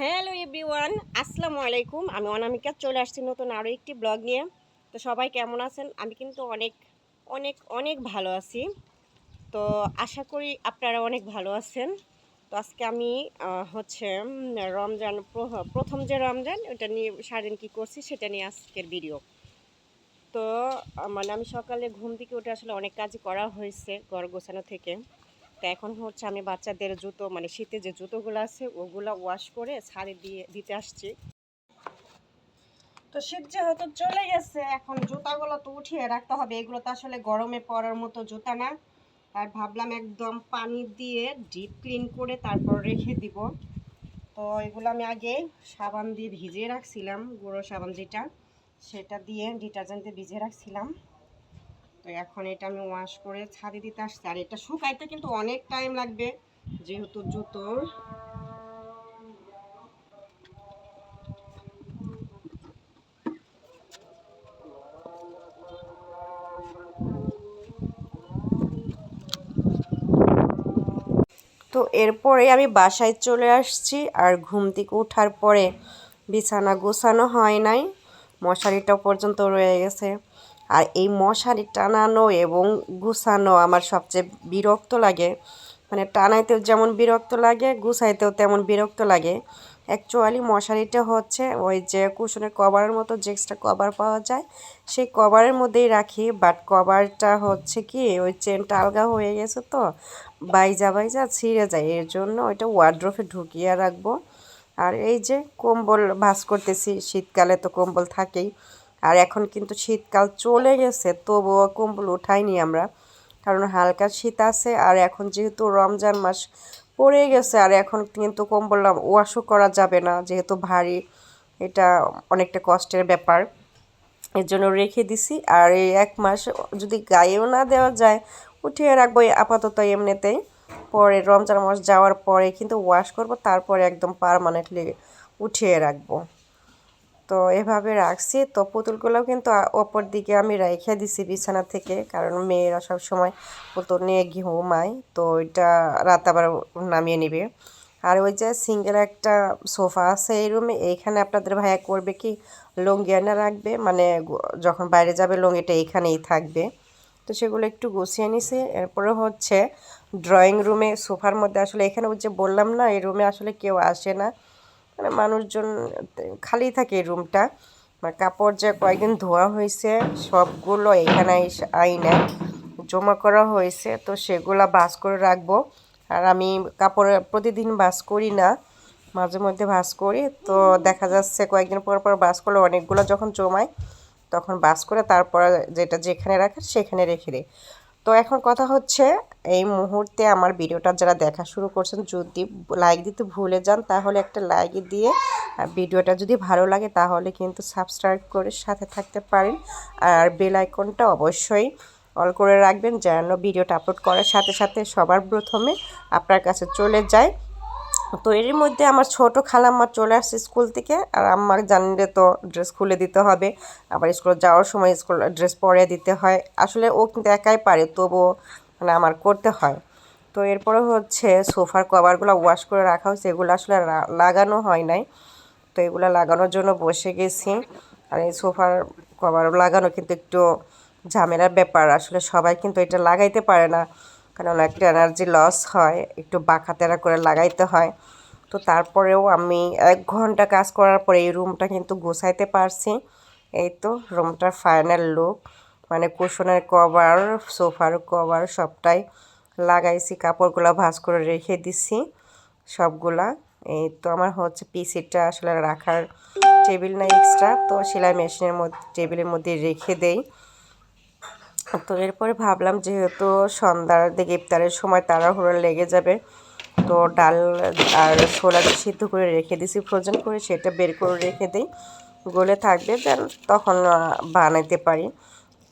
Hello everyone, আসসালামু আলাইকুম। আমি অনামিকা, চলে আসছি নতুন আরও একটি ব্লগ নিয়ে। তো সবাই কেমন আছেন? আমি কিন্তু অনেক অনেক অনেক ভালো আছি। তো আশা করি আপনারা অনেক ভালো আছেন। তো আজকে আমি হচ্ছে রমজান প্র- প্রথম যে রমজান, ওটা নিয়ে সারাদিন কী করছি সেটা নিয়ে আজকের ভিডিও। তো মানে আমি সকালে ঘুম থেকে উঠে আসলে অনেক কাজ করা হয়েছে, ঘর গোছানো থেকে। তো এখন হচ্ছে আমি বাচ্চাদের জুতো মানে শীতে যে জুতোগুলো আছে, ওগুলো ওয়াশ করে ছাড়ে দিয়ে, দিতে আসছি। তো শীত যেহেতু চলে গেছে, এখন জুতাগুলো তো উঠিয়ে রাখতে হবে। এগুলো তো আসলে গরমে পরার মতো জুতা না। আর ভাবলাম একদম পানি দিয়ে ডিপ ক্লিন করে তারপর রেখে দিব। তো এগুলো আমি আগে সাবান দিয়ে ভিজিয়ে রাখছিলাম, গুঁড়ো সাবান যেটা, সেটা দিয়ে ডিটারজেন্টে ভিজিয়ে রাখছিলাম। তো এখন এটা আমি ওয়াশ করে ছাদে দিতে আসছি। আর এটা শুকাইতে কিন্তু অনেক টাইম লাগবে, যেহেতু জুতো তো এরপরে আমি বাসায় চলে আসছি, আর ঘুম থেকে ওঠার পরে বিছানা গোছানো হয় নাই। মশারিটা পর্যন্ত রয়ে গেছে। আর এই মশারি টানানো এবং গুছানো আমার সবচেয়ে বিরক্ত লাগে। মানে টানাইতেও যেমন বিরক্ত লাগে, গুছাইতেও তেমন বিরক্ত লাগে। অ্যাকচুয়ালি মশারিটা হচ্ছে ওই যে কুশনের কভারের মতো যে এক্সট্রা কভার পাওয়া যায়, সেই কভারের মধ্যেই রাখি। বাট কভারটা হচ্ছে কি, ওই চেনটা আলগা হয়ে গেছে তো, বাইজা বাইজা ছিঁড়ে যায়। এর জন্য ওইটা ওয়ার্ড্রোফে ঢুকিয়ে রাখব। আর এই যে কম্বল ভাস করতেছি, শীতকালে তো কম্বল থাকেই। আর এখন কিন্তু শীতকাল চলে গেছে, তবুও কম্বল উঠাইনি আমরা, কারণ হালকা শীত আছে আর এখন যেহেতু রমজান মাস পড়ে গেছে আর এখন কিন্তু কম্বল ওয়াশও করা যাবে না, যেহেতু ভারী, এটা অনেকটা কষ্টের ব্যাপার। এর জন্য রেখে দিছি আর এই এক মাস যদি গায়েও না দেওয়া যায়, উঠিয়ে রাখব আপাতত এমনিতেই। পরে রমজান মাস যাওয়ার পরে কিন্তু ওয়াশ করব, তারপরে একদম পারমানেন্টলি উঠিয়ে রাখব। তো এভাবে রাখছি। তো পুতুলগুলোও কিন্তু অপর দিকে আমি রেখে দিছি বিছানা থেকে, কারণ মেয়েরা সব সময় পুতুল নিয়ে ঘুমায়, তো ওইটা রাত আবার নামিয়ে নিবে। আর ওই যে সিঙ্গেল একটা সোফা আছে এই রুমে, এইখানে আপনাদের ভাইয়া করবে কি, লুঙ্গি এনে রাখবে মানে যখন বাইরে যাবে লুঙ্গিটা এইখানেই থাকবে। তো সেগুলো একটু গুছিয়ে নিছি, এরপরে হচ্ছে ড্রয়িং রুমে সোফার মধ্যে আসলে এখানে ওই যে বললাম না, এই রুমে আসলে কেউ আসে না। মানে মানুষজন খালি থাকে রুমটা মানে কাপড় যে কয়েকদিন ধোয়া হয়েছে, সবগুলো এখানে আইনে জমা করা হয়েছে, তো সেগুলা বাস করে রাখব। আর আমি কাপড় প্রতিদিন বাস করি না, মাঝে মধ্যে বাস করি। তো দেখা যাচ্ছে কয়েকদিন পর পর বাস করলে অনেকগুলো যখন জমায়, তখন বাস করে তারপর যেটা যেখানে রাখার সেখানে রেখে দিই। তো এখন কথা হচ্ছে, এই মুহূর্তে আমার ভিডিওটা যারা দেখা শুরু করছেন, যদি লাইক দিতে ভুলে যান, তাহলে একটা লাইক দিয়ে ভিডিওটা যদি ভালো লাগে, তাহলে কিন্তু সাবস্ক্রাইব করে সাথে থাকতে পারেন। আর বেল আইকনটা অবশ্যই অল করে রাখবেন, যেন ভিডিওটা আপলোড করার সাথে সাথে সবার প্রথমে আপনার কাছে চলে যায়। তো এর মধ্যে আমার ছোট খালাম্মা চলে আসছে স্কুল থেকে, আর আম্মাকে জানলে তো ড্রেস খুলে দিতে হবে। আবার স্কুলে যাওয়ার সময় স্কুল ড্রেস পরে দিতে হয়। আসলে ও কিন্তু একাই পারে, তবুও মানে আমার করতে হয়। তো এরপরে হচ্ছে সোফার কভারগুলো ওয়াশ করে রাখা হয়েছে। এগুলো আসলে লাগানো হয় নাই। তো এগুলো লাগানোর জন্য বসে গেছি। আর এই সোফার কভার লাগানো কিন্তু একটু ঝামেলার ব্যাপার। আসলে সবাই কিন্তু এটা লাগাইতে পারে না। কারণ একটা এনার্জি লস হয়, একটু বাঁকা তেরা করে লাগাইতে হয়। তো তারপরেও আমি এক ঘণ্টা কাজ করার পরে এই রুমটা কিন্তু গোছাইতে পারছি। এই তো রুমটার ফাইনাল লুক মানে কুশনের কভার সোফার কভার সবটাই লাগাইছি, কাপড়গুলো ভাজ করে রেখে দিছি সবগুলা। এই তো আমার হচ্ছে পিসিটা আসলে রাখার টেবিল না এক্সট্রা তো সেলাই মেশিনের মধ্যে টেবিলের মধ্যে রেখে দেই। তো এরপরে ভাবলাম যেহেতু সন্ধ্যার দিকে ইফতারের সময় তাড়াহুড়ো লেগে যাবে, তো ডাল আর ছোলা সিদ্ধ করে রেখে দিছি, ফ্রোজেন করে সেটা বের করে রেখে দিই। গলে থাকবে, দেন তখন বানাইতে পারি।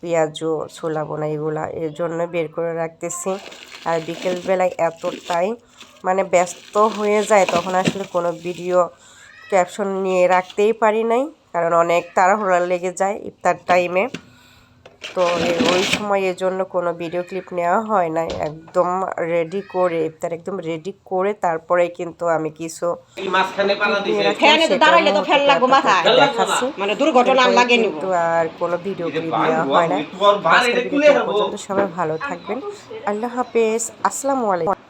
পেঁয়াজও ছোলা বোনা এগুলা, এর জন্য বের করে রাখতেছি। আর বিকেলবেলায় এতটাই মানে ব্যস্ত হয়ে যায়, তখন আসলে কোনো ভিডিও ক্যাপশন নিয়ে রাখতেই পারি নাই। কারণ অনেক তাড়াহুড়া লেগে যায় ইফতার টাইমে তো ওই সময় এর জন্য কোনো ভিডিও ক্লিপ নেওয়া হয় না একদম রেডি করে ইফতার একদম রেডি করে তারপরে কিন্তু আমি কিছু মানে কিন্তু আর কোনো ভিডিও ক্লিপ নেওয়া হয় না সবাই ভালো থাকবেন। আল্লাহ হাফেজ। আসসালামু আলাইকুম।